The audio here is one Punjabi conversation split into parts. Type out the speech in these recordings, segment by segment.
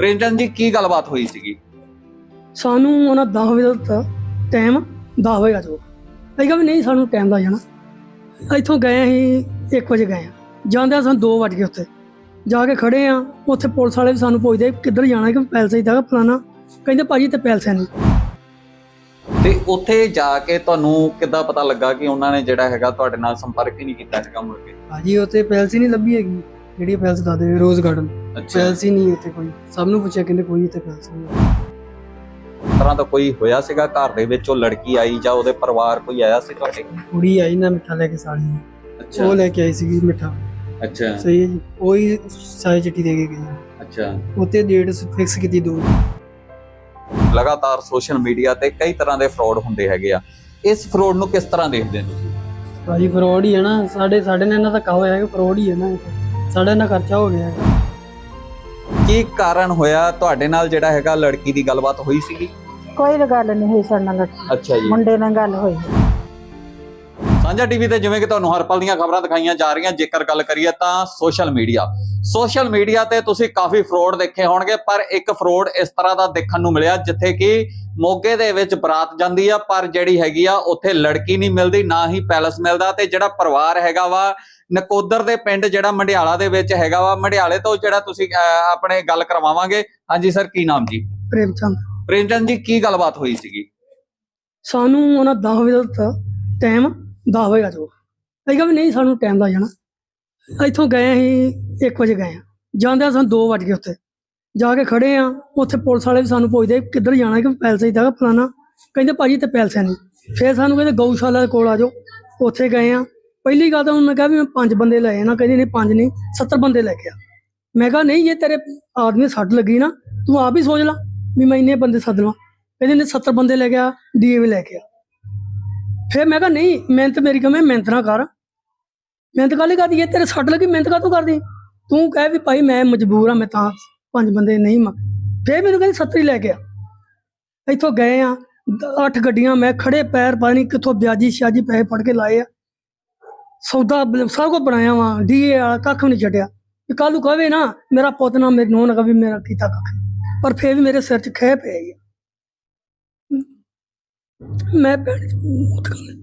ਚੰਦ ਜੀ ਕੀ ਗੱਲਬਾਤ ਹੋਈ ਸੀਗੀ? ਸਾਨੂੰ ਉਹਨਾਂ 10 ਵਜੇ ਦਾ ਦਿੱਤਾ। ਟਾਈਮ 10 ਵਜੇ ਆ ਜਾਓ। ਅਸੀਂ ਕਿਹਾ ਵੀ ਨਹੀਂ ਸਾਨੂੰ ਟਾਈਮ ਦਾ ਜਾਣਾ। ਇੱਥੋਂ ਗਏ ਅਸੀਂ 1 ਵਜੇ ਗਏ ਆ ਜਾਂਦੇ ਸਾਨੂੰ 2 ਵਜ ਉੱਥੇ। ਜਾ ਕੇ ਖੜੇ ਆ ਉੱਥੇ ਪੁਲਿਸ ਵਾਲੇ ਵੀ ਸਾਨੂੰ ਪੁੱਛਦੇ ਕਿੱਧਰ ਜਾਣਾ ਕਿ ਪੈਲਸ ਇਦਾਂ ਫਲਾਣਾ। ਕਹਿੰਦੇ ਭਾਜੀ ਤੇ ਪੈਲਸ ਨਹੀਂ। ਤੇ ਉੱਥੇ ਜਾ ਕੇ ਤੁਹਾਨੂੰ ਕਿੱਦਾਂ ਪਤਾ ਲੱਗਾ ਕਿ ਉਹਨਾਂ ਨੇ ਜਿਹੜਾ ਹੈਗਾ ਤੁਹਾਡੇ ਨਾਲ ਸੰਪਰਕ ਹੀ ਨਹੀਂ ਕੀਤਾ ਹੈਗਾ ਮੁੜ ਕੇ? ਭਾਜੀ ਉੱਥੇ ਪੈਲਸ ਹੀ ਨਹੀਂ ਲੱਭੀ ਹੈਗੀ। ਜਿਹੜੀ ਪੈਲਸ ਦੱਸਦੇ ਰੋਜ਼ ਗਾਰਡਨ। ਅੱਛਾ। ਪੈਲਸ ਹੀ ਨਹੀਂ ਉੱਥੇ ਕੋਈ। ਸਭ ਨੂੰ ਪੁੱਛਿਆ ਕਹਿੰਦੇ ਕੋਈ ਇੱਥੇ ਪੈਲਸ ਨਹੀਂ। ਇਸ ਤਰ੍ਹਾਂ ਦਾ ਕੋਈ ਹੋਇਆ ਸੀਗਾ ਘਰ ਦੇ ਵਿੱਚ ਉਹ ਲੜਕੀ ਆਈ ਜਾਂ ਉਹਦੇ ਪਰਿਵਾਰ ਕੋਈ ਆਇਆ ਸੀ ਤੁਹਾਡੇ? ਕੁੜੀ ਆਈ ਨਾ ਮਿੱਠਾ ਲੈ ਕੇ ਸਾਲੀ ਨੂੰ। ਉਹ ਲੈ ਕੇ ਆਈ ਸੀਗੀ ਮਿੱਠਾ। ਅੱਛਾ। ਸਹੀ ਹੈ ਜੀ। ਉਹੀ ਸਾਈ ਚਿੱਠੀ ਦੇ ਕੇ ਗਈ। ਹੈ। ਅੱਛਾ। ਉੱਤੇ ਡੇਟ ਫਿਕਸ ਕੀਤੀ ਦੋ ਲਗਾਤਾਰ ਸੋਸ਼ਲ ਮੀਡੀਆ ਤੇ ਕਈ ਤਰ੍ਹਾਂ ਦੇ ਫਰਾਡ ਹੁੰਦੇ ਹੈਗੇ ਆ। ਇਸ ਫਰਾਡ ਨੂੰ ਕਿਸ ਤਰ੍ਹਾਂ ਦੇਖਦੇ ਹੋ ਤੁਸੀਂ? ਭਾਜੀ ਫਰੋਡ ਹੀ ਹੈ ਨਾ। ਸਾਡੇ ਸਾਡੇ ਨਾਲ ਇਹਨਾਂ ਦਾ ਕਹਾ ਹੋਇਆ ਕਿ ਫਰੋਡ ਹੀ ਹੈ ਨਾ। ਇਹ ਤਾਂ। ਸਾਡੇ ਨਾਲ ਖਰਚਾ ਹੋ ਗਿਆ ਹੈ ਕੀ ਕਾਰਨ ਹੋਇਆ? ਤੁਹਾਡੇ ਨਾਲ ਜਿਹੜਾ ਹੈਗਾ ਲੜਕੀ ਦੀ ਗੱਲਬਾਤ ਹੋਈ ਸੀਗੀ? ਕੋਈ ਗੱਲ ਨਹੀਂ ਹੋਈ ਸਾਡੇ ਨਾਲ। ਅੱਛਾ ਜੀ। ਮੁੰਡੇ ਨਾਲ ਗੱਲ ਹੋਈ। ਸਾਂਝਾ ਟੀਵੀ ਤੇ ਜਿਵੇਂ ਕਿ ਤੁਹਾਨੂੰ ਹਰ ਪਲ ਦੀਆਂ ਖਬਰਾਂ ਦਿਖਾਈਆਂ ਜਾ ਰਹੀਆਂ ਜੇਕਰ ਗੱਲ ਕਰੀਏ ਤਾਂ ਸੋਸ਼ਲ ਮੀਡੀਆ। ਸੋਸ਼ਲ ਮੀਡੀਆ ਤੇ ਤੁਸੀਂ ਕਾਫੀ ਫਰੋਡ ਦੇਖੇ ਹੋਣਗੇ ਪਰ ਇੱਕ ਫਰੋਡ ਇਸ ਤਰ੍ਹਾਂ ਦਾ ਦੇਖਣ ਨੂੰ ਮਿਲਿਆ ਜਿੱਥੇ ਕਿ ਮੋਗੇ ਦੇ ਵਿੱਚ ਬਰਾਤ ਜਾਂਦੀ ਆ ਪਰ ਜਿਹੜੀ ਹੈਗੀ ਆ ਉੱਥੇ ਲੜਕੀ ਨਹੀਂ ਮਿਲਦੀ ਨਾ ਹੀ ਪੈਲਸ ਮਿਲਦਾ ਤੇ ਜਿਹੜਾ ਪਰਿਵਾਰ ਹੈਗਾ ਵਾ ਨਕੋਦਰ ਦੇ ਪਿੰਡ ਜਿਹੜਾ ਮੰਡਿਆਲਾ ਦੇ ਵਿੱਚ ਹੈਗਾ ਵਾ ਮੰਡਿਆਲੇ ਤੋਂ ਜਿਹੜਾ ਤੁਸੀਂ ਆਪਣੇ ਗੱਲ ਕਰਵਾਵਾਂਗੇ। ਹਾਂਜੀ ਸਰ ਕੀ ਨਾਮ ਜੀ? ਪ੍ਰੇਮ ਚੰਦ ਪ੍ਰੇਮ ਚੰਦ ਜੀ ਕੀ ਗੱਲਬਾਤ ਹੋਈ ਸੀਗੀ? ਸਾਨੂੰ ਉਹਨਾਂ 10 ਵਜੇ ਦਾ ਟਾਈਮ 10 ਵਜੇ ਆ ਜਾਓ। ਅਸੀਂ ਕਿਹਾ ਵੀ ਨਹੀਂ ਸਾਨੂੰ ਟਾਈਮ ਦਾ ਜਾਣਾ। ਇੱਥੋਂ ਗਏ ਅਸੀਂ 1 ਵਜੇ ਗਏ ਆ ਜਾਂਦੇ ਸਾਨੂੰ 2 ਵਜ ਉੱਥੇ। ਜਾ ਕੇ ਖੜੇ ਆ, ਉੱਥੇ ਪੁਲਿਸ ਵਾਲੇ ਵੀ ਸਾਨੂੰ ਪੁੱਛਦੇ ਕਿੱਧਰ ਜਾਣਾ ਕਿ ਪੈਲਸ ਇਦਾਂ ਫਲਾਣਾ। ਕਹਿੰਦੇ ਭਾਜੀ ਤੇ ਪੈਲਸ ਨਹੀਂ। ਫਿਰ ਸਾਨੂੰ ਕਹਿੰਦੇ ਗਊਸ਼ਾਲਾ ਦੇ ਕੋਲ ਆ ਜਾਓ। ਉੱਥੇ ਗਏ ਆ। ਪਹਿਲੀ ਗੱਲ ਤਾਂ ਹੁਣ ਮੈਂ ਕਿਹਾ ਵੀ ਮੈਂ ਪੰਜ ਬੰਦੇ ਲਏ ਨਾ ਕਹਿੰਦੇ ਨਹੀਂ, ਪੰਜ ਨਹੀਂ 70 ਬੰਦੇ ਲੈ ਕੇ ਆ। ਮੈਂ ਕਿਹਾ ਨਹੀਂ, ਜੇ ਤੇਰੇ ਆਦਮੀ ਸੱਟ ਲੱਗੀ ਨਾ, ਤੂੰ ਆਪ ਹੀ ਸੋਚ ਲੈ ਵੀ ਮੈਂ ਇੰਨੇ ਬੰਦੇ ਸੱਦ ਲਵਾਂ। ਕਹਿੰਦੇ ਨੇ 70 ਬੰਦੇ ਲੈ ਕੇ ਆ ਡੀਏਵੀ ਲੈ ਕੇ ਆ। ਫਿਰ ਮੈਂ ਕਿਹਾ ਨਹੀਂ, ਮਿਹਨਤ ਮੇਰੀ ਕਮੇ, ਮਿਹਨਤ ਨਾ ਕਰ। ਮਿਹਨਤ ਕਾਹਲੀ ਕਰਦੀ? ਹੈ ਤੇਰੇ ਸੱਟ ਲੱਗੀ, ਮਿਹਨਤ ਕਾਹਤੋਂ ਕਰਦੀ? ਤੂੰ ਕਹਿ ਵੀ ਭਾਈ ਮੈਂ ਮਜਬੂਰ ਆ, ਮੈਂ ਤਾਂ ਪੰਜ ਬੰਦੇ ਨਹੀਂ ਮਾ ਫਿਰ ਮੈਨੂੰ ਕਹਿੰਦੇ 70 ਲੈ ਕੇ ਆ। ਇੱਥੋਂ ਗਏ ਆ, ਅੱਠ ਗੱਡੀਆਂ ਮੈਂ ਖੜੇ, ਪੈਰ ਪਾਣੀ ਕਿੱਥੋਂ ਵਿਆਜੀ ਸ਼ਾਜੀ ਪੈਸੇ ਫੜ ਕੇ ਲਾਏ ਆ। ਸੌਦਾ ਸਭ ਕੁਝ ਬਣਾਇਆ ਵਾ ਡੀਏ ਵਾਲਾ ਕੱਖ ਵੀ ਨਹੀਂ ਛੱਡਿਆ। ਵੀ ਕੱਲ ਨੂੰ ਕਹਵੇ ਨਾ, ਮੇਰਾ ਪੁੱਤ ਨਾ ਮੇਰੇ ਨੋਨ ਵੀ ਮੇਰਾ ਕੀਤਾ ਕੱਖ ਪਰ ਫੇਰ ਵੀ ਮੇਰੇ ਸਿਰ 'ਚ ਖਹਿ ਪਈ ਹੈ ਮੈਂ ਮੌਤ ਕਰ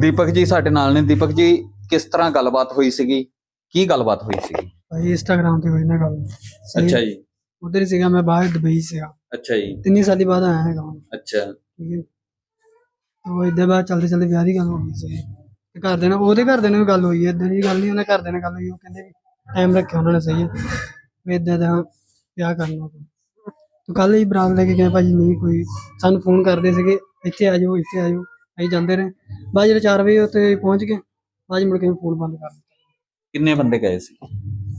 ਦੀਪਕ ਜੀ ਸਾਡੇ ਨਾਲ ਨੇ। ਦੀਪਕ ਜੀ, ਕਿਸ ਤਰ੍ਹਾਂ ਗੱਲਬਾਤ ਹੋਈ ਸੀਗੀ? ਕੀ ਗੱਲਬਾਤ ਹੋਈ ਸੀਗੀ? ਭਾਈ ਇੰਸਟਾਗ੍ਰਾਮ ਤੇ ਹੋਈ ਨਾ ਗੱਲ। ਅੱਛਾ ਜੀ। ਉਧਰ ਹੀ ਸੀਗਾ ਮੈਂ ਬਾਹਰ ਦੁਬਈ ਸੀਗਾ। ਅੱਛਾ ਜੀ। ਤਿੰਨੀ ਸਾਲੀ ਬਾਅਦ ਆਇਆ ਹੈਗਾ ਅੱਛਾ। ਠੀਕ ਹੈ। ਤੋ ਇਦਾਂ ਬਾਅਦ ਚਲਦੇ ਚਲਦੇ ਵਿਆਹ ਦੀ ਗੱਲ ਹੋ ਗਈ ਸੀ। ਤੇ ਘਰ ਦੇ ਨਾਲ ਉਹਦੇ ਘਰ ਦੇ ਨਾਲ ਵੀ ਗੱਲ ਹੋਈ ਹੈ। ਇਦਾਂ ਦੀ ਗੱਲ ਨਹੀਂ ਉਹਨੇ ਘਰ ਦੇ ਨਾਲ ਗੱਲ ਹੋਈ ਉਹ ਕਹਿੰਦੇ ਵੀ ਟਾਈਮ ਰੱਖਿਆ ਉਹਨਾਂ ਨੇ ਸਹੀ ਹੈ। ਵੀ ਇਦਾਂ ਦਾ ਵਿਆਹ ਕਰਨਾ ਤੋ ਕੱਲ ਹੀ ਬਰਾਤ ਲੈ ਕੇ ਗਏ ਭਾਜੀ ਨਹੀਂ ਕੋਈ ਸਾਨੂੰ ਫੋਨ ਕਰਦੇ ਸੀਗੇ ਇੱਥੇ ਆ ਜਾਓ ਇੱਥੇ ਆ ਜਾਓ ਅਸੀਂ ਜਾਂਦੇ ਰਹੇ। ਬਾਅਦ ਜਿਹੜੇ 4 ਵਜੇ ਉੱਤੇ ਪਹੁੰਚ ਗਏ ਬਾਅਦ ਮੁੜ ਕੇ ਫੋਨ ਬੰਦ ਕਰ ਦਿੱਤਾ। ਕਿੰਨੇ ਬੰਦੇ ਗਏ ਸੀ?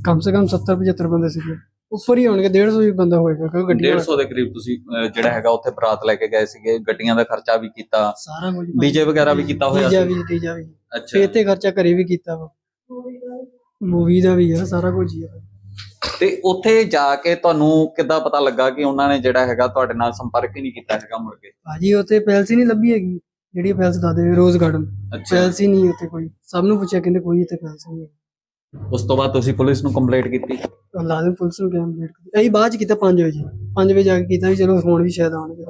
ਕਮ ਸੇ ਕਮ 70 75 ਬੰਦੇ ਸੀਗੇ। ਉੱਪਰ ਹੀ ਹੋਣਗੇ 150 ਵੀ ਬੰਦਾ ਹੋਏਗਾ ਕਿਉਂਕਿ ਗੱਡੀਆਂ 150 ਦੇ ਕਰੀਬ ਤੁਸੀਂ ਅਹ, ਜਿਹੜਾ ਹੈਗਾ ਉੱਥੇ ਬਰਾਤ ਲੈ ਕੇ ਗਏ ਸੀਗੇ ਗੱਡੀਆਂ ਦਾ ਖਰਚਾ ਵੀ ਕੀਤਾ ਸਾਰਾ ਕੁਝ ਡੀਜੇ ਵਗੈਰਾ ਵੀ ਕੀਤਾ ਹੋਇਆ ਡੀਜਾ ਸੀ। ਵੀ ਡੀਜਾ ਵੀ। ਅੱਛਾ। ਫੇਰ ਤੇ ਖਰਚਾ ਘਰੇ ਵੀ ਕੀਤਾ ਵਾ। ਮੂਵੀ ਦਾ ਵੀ ਆ ਸਾਰਾ ਕੁਝ ਹੀ ਆ। ਤੇ ਉੱਥੇ ਜਾ ਕੇ ਤੁਹਾਨੂੰ ਕਿੱਦਾਂ ਪਤਾ ਲੱਗਾ ਕਿ ਉਹਨਾਂ ਨੇ ਜਿਹੜਾ ਹੈਗਾ ਤੁਹਾਡੇ ਨਾਲ ਸੰਪਰਕ ਹੀ ਨਹੀਂ ਕੀਤਾ ਹੈਗਾ ਮੁੜ ਕੇ? ਭਾਜੀ ਉੱਥੇ ਪੈਲਸ ਹੀ ਨਹੀਂ ਲੱਭੀ ਹੈਗੀ ਜਿਹੜੀ ਪੈਲਸ ਦੱਸਦੇ ਰੋਜ਼ ਗਾਰਡਨ। ਅੱਛਾ। ਪੈਲਸ ਹੀ ਨਹੀਂ ਉੱਥੇ ਕੋਈ। ਸਭ ਨੂੰ ਪੁੱਛਿਆ ਕਹਿੰਦੇ ਕੋਈ ਇੱਥੇ ਪੈਲਸ ਨਹੀਂ ਹੈ ਉਸ ਤੋਂ ਬਾਅਦ ਤੁਸੀਂ ਪੁਲਿਸ ਨੂੰ ਕੰਪਲੇਂਟ ਕੀਤੀ? ਲਾਜ਼ਮ ਪੁਲਿਸ ਨੂੰ ਕਿਹਾ ਵੇਟ ਕੀਤੀ। ਅਸੀਂ ਬਾਅਦ ਚ ਕੀਤਾ 5 ਵਜੇ। 5 ਵਜੇ ਜਾ ਕੇ ਕੀਤਾ ਵੀ ਚਲੋ ਫੋਨ ਵੀ ਸ਼ਾਇਦ ਆਉਣਗੇ।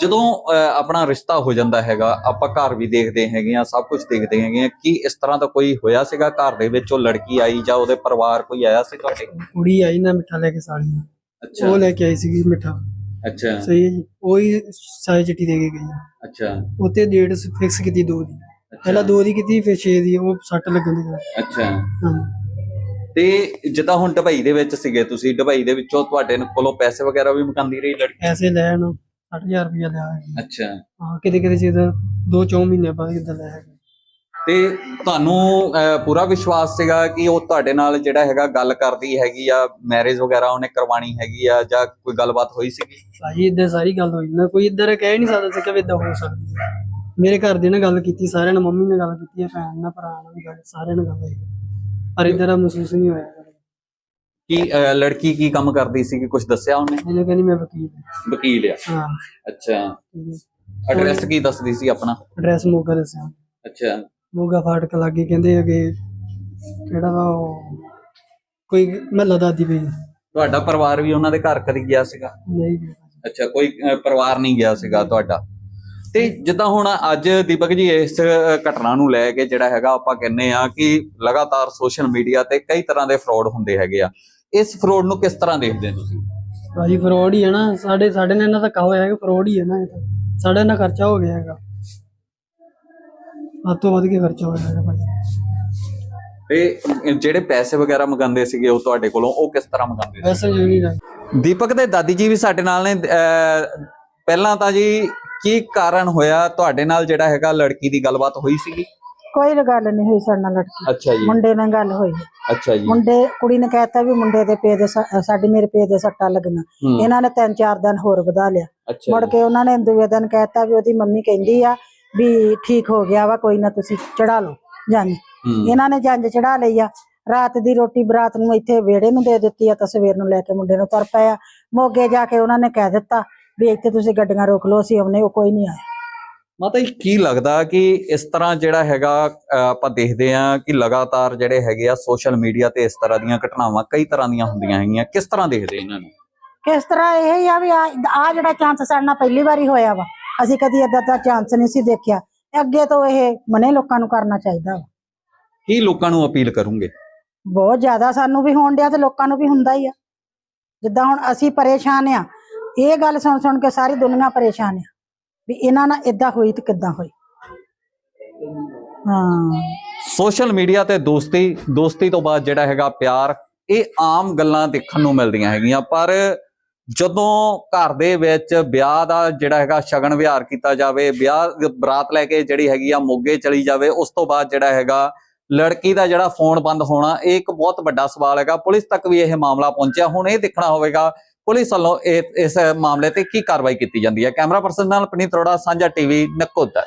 ਜਦੋਂ ਅਹ, ਆਪਣਾ ਰਿਸ਼ਤਾ ਹੋ ਜਾਂਦਾ ਹੈਗਾ ਆਪਾਂ ਘਰ ਵੀ ਦੇਖਦੇ ਹੈਗੇ ਆ ਸਭ ਕੁਝ ਦੇਖਦੇ ਹੈਗੇ ਆ ਕੀ ਇਸ ਤਰ੍ਹਾਂ ਦਾ ਕੋਈ ਹੋਇਆ ਸੀਗਾ ਘਰ ਦੇ ਵਿੱਚ? ਉਹ ਲੜਕੀ ਆਈ ਜਾਂ ਉਹਦੇ ਪਰਿਵਾਰ ਕੋਈ ਆਇਆ ਸੀ ਤੁਹਾਡੇ? ਕੁੜੀ ਆਈ ਨਾ ਮਿੱਠਾ ਲੈ ਕੇ ਸਾਲੀ ਨੂੰ। ਅੱਛਾ। ਉਹ ਲੈ ਕੇ ਆਈ ਸੀਗੀ ਮਿੱਠਾ। ਅੱਛਾ। ਸਹੀ ਹੈ ਜੀ। ਉਹੀ ਸਾਈ ਚਿੱਠੀ ਦੇ ਕੇ ਗਈ। ਅੱਛਾ। ਉੱਤੇ ਡੇਟ ਫਿਕਸ ਕੀਤੀ ਦੋ ਦੀ। ਪਹਿਲਾਂ ਦੋ ਦੀ ਕੀਤੀ ਫਿਰ 6 ਦੀ ਉਹ ਸੱਟ ਲੱਗਣ ਦੀ ਅੱਛਾ। ਹਾਂ। ਤੇ ਜਿੱਦਾਂ ਹੁਣ ਦੁਬਈ ਦੇ ਵਿੱਚ ਸੀਗੇ ਤੁਸੀਂ ਦੁਬਈ ਦੇ ਵਿੱਚੋਂ ਤੁਹਾਡੇ ਕੋਲੋਂ ਪੈਸੇ ਵਗੈਰਾ ਵੀ ਮੁਕਾਂਦੀ ਰਹੀ ਲੜਕੀ? ਪੈਸੇ ਲੈਣ 60000 ਰੁਪਇਆ ਲਿਆ ਹੈ ਅੱਛਾ। ਹਾਂ ਕਿਤੇ ਕਿਤੇ ਚੀਜ਼ ਦੋ ਚੌ ਮਹੀਨੇ ਬਾਅਦ ਕਿਦਾਂ ਲਿਆ ਹੈ ਤੇ ਤੁਹਾਨੂੰ ਅਹ, ਪੂਰਾ ਵਿਸ਼ਵਾਸ ਸੀਗਾ ਕਿ ਉਹ ਤੁਹਾਡੇ ਨਾਲ ਜਿਹੜਾ ਹੈਗਾ ਗੱਲ ਕਰਦੀ ਹੈਗੀ ਆ ਮੈਰਿਜ ਵਗੈਰਾ ਉਹਨੇ ਕਰਵਾਣੀ ਹੈਗੀ ਆ ਜਾਂ ਕੋਈ ਗੱਲਬਾਤ ਹੋਈ ਸੀਗੀ? ਭਾਜੀ ਇਦਾਂ ਸਾਰੀ ਗੱਲ ਹੋਈ ਨਾ ਕੋਈ ਇਦਾਂ ਕਹਿ ਨਹੀਂ ਸਕਦਾ ਸੀ ਕਿ ਇਦਾਂ ਹੋ ਸਕਦੀ। ਹੈ। ਮੇਰੇ ਘਰ ਦੇ ਨਾਲ ਗੱਲ ਕੀਤੀ ਸਾਰਿਆਂ ਨਾਲ ਮੰਮੀ ਨਾਲ ਗੱਲ ਕੀਤੀ ਹੈ ਭੈਣ ਨਾਲ ਭਰਾ ਨਾਲ ਵੀ ਗੱਲ ਸਾਰਿਆਂ ਨਾਲ ਗੱਲ ਹੋਈ। ਪਰ ਇਦਾਂ ਦਾ ਮਹਿਸੂਸ ਨਹੀਂ ਹੋਇਆ ਕੀ ਅਹ, ਲੜਕੀ ਕੀ ਕੰਮ ਕਰਦੀ ਸੀਗੀ ਕੁਝ ਦੱਸਿਆ ਉਹਨੇ? ਇਹਨੇ ਕਹਿੰਦੀ ਮੈਂ ਵਕੀਲ ਹਾਂ। ਵਕੀਲ ਆ। ਹਾਂ। ਅੱਛਾ। ਐਡਰੈਸ ਕੀ ਦੱਸਦੀ ਸੀ ਆਪਣਾ? ਐਡਰੈਸ ਮੋਗਾ ਦੱਸਿਆ। ਅੱਛਾ। ਮੋਗਾ ਫਾਟਕ ਲੱਗੇ ਕਹਿੰਦੇ ਅਗੇ ਕਿਹੜਾ ਵਾ ਉਹ? ਕੋਈ ਮਹੱਲਾ ਦਾਦੀ ਪਈ। ਤੁਹਾਡਾ ਪਰਿਵਾਰ ਵੀ ਉਹਨਾਂ ਦੇ ਘਰ ਕਦੀ ਗਿਆ ਸੀਗਾ? ਨਹੀਂ ਅੱਛਾ ਕੋਈ ਅਹ, ਪਰਿਵਾਰ ਨਹੀਂ ਗਿਆ ਸੀਗਾ ਤੁਹਾਡਾ? ਤੇ ਜਿੱਦਾਂ ਹੁਣ ਅੱਜ ਦੀਪਕ ਜੀ ਇਸ ਘਟਨਾ ਨੂੰ ਲੈ ਕੇ ਜਿਹੜਾ ਹੈਗਾ ਆਪਾਂ ਕਹਿੰਨੇ ਆ ਕਿ ਲਗਾਤਾਰ ਸੋਸ਼ਲ ਮੀਡੀਆ ਤੇ ਕਈ ਤਰ੍ਹਾਂ ਦੇ ਫਰਾਡ ਹੁੰਦੇ ਹੈਗੇ ਆ। ਇਸ ਫਰਾਡ ਨੂੰ ਕਿਸ ਤਰ੍ਹਾਂ ਦੇਖਦੇ ਹੋ ਤੁਸੀਂ? ਭਾਜੀ ਫਰੋਡ ਹੀ ਹੈ ਨਾ ਸਾਡੇ ਸਾਡੇ ਨਾਲ ਇਹਨਾਂ ਦਾ ਕਹੋ ਹੈ ਕਿ ਫਰੋਡ ਹੀ ਹੈ ਨਾ ਇਹ ਤਾਂ। ਸਾਡੇ ਨਾਲ ਖਰਚਾ ਹੋ ਗਿਆ ਹੈਗਾ। ਹੱਦ ਤੋਂ ਵੱਧ ਕੇ ਖਰਚਾ ਹੋ ਗਿਆ ਹੈਗਾ ਭਾਜੀ। ਤੇ ਜਿਹੜੇ ਪੈਸੇ ਵਗੈਰਾ ਮੰਗਾਉਂਦੇ ਸੀਗੇ ਉਹ ਤੁਹਾਡੇ ਕੋਲੋਂ ਉਹ ਕਿਸ ਤਰ੍ਹਾਂ ਮੰਗਾਉਂਦੇ ਸੀ? ਦੀਪਕ ਦੇ ਦਾਦੀ ਜੀ ਵੀ ਸਾਡੇ ਨਾਲ ਨੇ ਪਹਿਲਾਂ ਤਾਂ ਜੀ ਕੀ ਕਾਰਨ ਹੋਇਆ? ਤੁਹਾਡੇ ਨਾਲ ਜਿਹੜਾ ਹੈਗਾ ਲੜਕੀ ਦੀ ਗੱਲਬਾਤ ਹੋਈ ਸੀਗੀ? ਕੋਈ ਗੱਲ ਨਹੀਂ ਹੋਈ ਸਾਡੇ ਨਾਲ ਲੜਕੀ। ਅੱਛਾ ਜੀ। ਮੁੰਡੇ ਨਾਲ ਗੱਲ ਹੋਈ। ਅੱਛਾ ਜੀ। ਮੁੰਡੇ ਕੁੜੀ ਨੇ ਕਹਿਤਾ ਵੀ ਮੁੰਡੇ ਦੇ ਪੇ ਦੇ ਸਾਡੀ ਮੇਰੇ ਪੇ ਦੇ ਸੱਟਾਂ ਲੱਗੀਆਂ। ਇਹਨਾਂ ਨੇ ਤਿੰਨ ਚਾਰ ਦਿਨ ਹੋਰ ਵਧਾ ਲਿਆ। ਮੁੜ ਕੇ ਉਹਨਾਂ ਨੇ ਦੂਏ ਦਿਨ ਕਹਿਤਾ ਵੀ ਉਹਦੀ ਮੰਮੀ ਕਹਿੰਦੀ ਆ ਵੀ ਠੀਕ ਹੋ ਗਿਆ ਵਾ ਕੋਈ ਨਾ ਤੁਸੀਂ ਚੜਾ ਲਓ ਜੰਜ ਇਹਨਾਂ ਨੇ ਜੰਜ ਚੜਾ ਲਈ ਆ। ਰਾਤ ਦੀ ਰੋਟੀ ਬਰਾਤ ਨੂੰ ਇੱਥੇ ਵਿਹੜੇ ਨੂੰ ਦੇ ਦਿੱਤੀ ਆ ਤਾਂ ਸਵੇਰ ਨੂੰ ਲੈ ਕੇ ਮੁੰਡੇ ਨੂੰ ਤੁਰ ਪਏ ਆ ਮੋਗੇ ਜਾ ਕੇ ਉਹਨਾਂ ਨੇ ਕਹਿ ਦਿੱਤਾ ਵੀ ਇੱਥੇ ਤੁਸੀਂ ਗੱਡੀਆਂ ਰੋਕ ਲਓ ਅਸੀਂ ਆਉਨੇ ਉਹ ਕੋਈ ਨਹੀਂ ਆਇਆ। ਮਾਤਾ ਜੀ ਕੀ ਲੱਗਦਾ ਕਿ ਇਸ ਤਰ੍ਹਾਂ ਜਿਹੜਾ ਹੈਗਾ ਆਪਾਂ ਦੇਖਦੇ ਆ ਕਿ ਲਗਾਤਾਰ ਜਿਹੜੇ ਹੈਗੇ ਆ ਸੋਸ਼ਲ ਮੀਡੀਆ ਤੇ ਇਸ ਤਰ੍ਹਾਂ ਦੀਆਂ ਘਟਨਾਵਾਂ ਕਈ ਤਰ੍ਹਾਂ ਦੀਆਂ ਹੁੰਦੀਆਂ ਹੈਗੀਆਂ। ਕਿਸ ਤਰ੍ਹਾਂ ਦੇਖਦੇ ਇਹਨਾਂ ਨੂੰ? ਕਿਸ ਤਰ੍ਹਾਂ ਇਹ ਹੀ ਆ ਵੀ ਆ ਜਿਹੜਾ ਚਾਂਸ ਸਾਡੇ ਨਾਲ ਪਹਿਲੀ ਵਾਰੀ ਹੋਇਆ ਵਾ ਅਸੀਂ ਕਦੀ ਏਦਾਂ ਦਾ ਚਾਂਸ ਨਹੀਂ ਸੀ ਦੇਖਿਆ। ਅੱਗੇ ਤੋਂ ਇਹ ਮਨੇ ਲੋਕਾਂ ਨੂੰ ਕਰਨਾ ਚਾਹੀਦਾ ਵਾ। ਕੀ ਲੋਕਾਂ ਨੂੰ ਅਪੀਲ ਕਰੂੰਗੇ? ਬਹੁਤ ਜ਼ਿਆਦਾ ਸਾਨੂੰ ਵੀ ਹੋਣ ਡਿਆ ਤੇ ਲੋਕਾਂ ਨੂੰ ਵੀ ਹੁੰਦਾ ਹੀ ਆ। ਜਿੱਦਾਂ ਹੁਣ ਅਸੀਂ ਪਰੇਸ਼ਾਨ ਆ ਇਹ ਗੱਲ ਸੁਣ ਸੁਣ ਕੇ ਸਾਰੀ ਦੁਨੀਆ ਪਰੇਸ਼ਾਨ ਆ ਵੀ ਇਹਨਾਂ ਨਾਲ ਇਦਾਂ ਹੋਈ ਤੇ ਕਿੱਦਾਂ ਹੋਈ। ਹਾਂ। ਸੋਸ਼ਲ ਮੀਡੀਆ ਤੇ ਦੋਸਤੀ ਦੋਸਤੀ ਤੋਂ ਬਾਅਦ ਜਿਹੜਾ ਹੈਗਾ ਪਿਆਰ, ਇਹ ਆਮ ਗੱਲਾਂ ਦੇਖਣ ਨੂੰ ਮਿਲਦੀਆਂ ਹੈਗੀਆਂ, ਪਰ ਜਦੋਂ ਘਰ ਦੇ ਵਿੱਚ ਵਿਆਹ ਦਾ ਜਿਹੜਾ ਹੈਗਾ ਸ਼ਗਨ ਵਿਹਾਰ ਕੀਤਾ ਜਾਵੇ, ਵਿਆਹ ਬਰਾਤ ਲੈ ਕੇ ਜਿਹੜੀ ਹੈਗੀ ਆ ਮੋਗੇ ਚਲੀ ਜਾਵੇ, ਉਸ ਤੋਂ ਬਾਅਦ ਜਿਹੜਾ ਹੈਗਾ ਲੜਕੀ ਦਾ ਜਿਹੜਾ ਫੋਨ ਬੰਦ ਹੋਣਾ, ਇਹ ਇੱਕ ਬਹੁਤ ਵੱਡਾ ਸਵਾਲ ਹੈਗਾ। ਪੁਲਿਸ ਤੱਕ ਵੀ ਇਹ ਮਾਮਲਾ ਪਹੁੰਚਿਆ। ਹੁਣ ਇਹ ਦੇਖਣਾ ਹੋਵੇਗਾ ਪੁਲਿਸ ਵੱਲੋਂ ਇਹ- ਇਸ ਮਾਮਲੇ ਤੇ ਕੀ ਕਾਰਵਾਈ ਕੀਤੀ ਜਾਂਦੀ ਹੈ? ਕੈਮਰਾ ਪਰਸਨ ਨਾਲ ਪਨੀਤ ਅਰੋੜਾ, ਸਾਂਝਾ ਟੀਵੀ ਨਕੋਦਰ।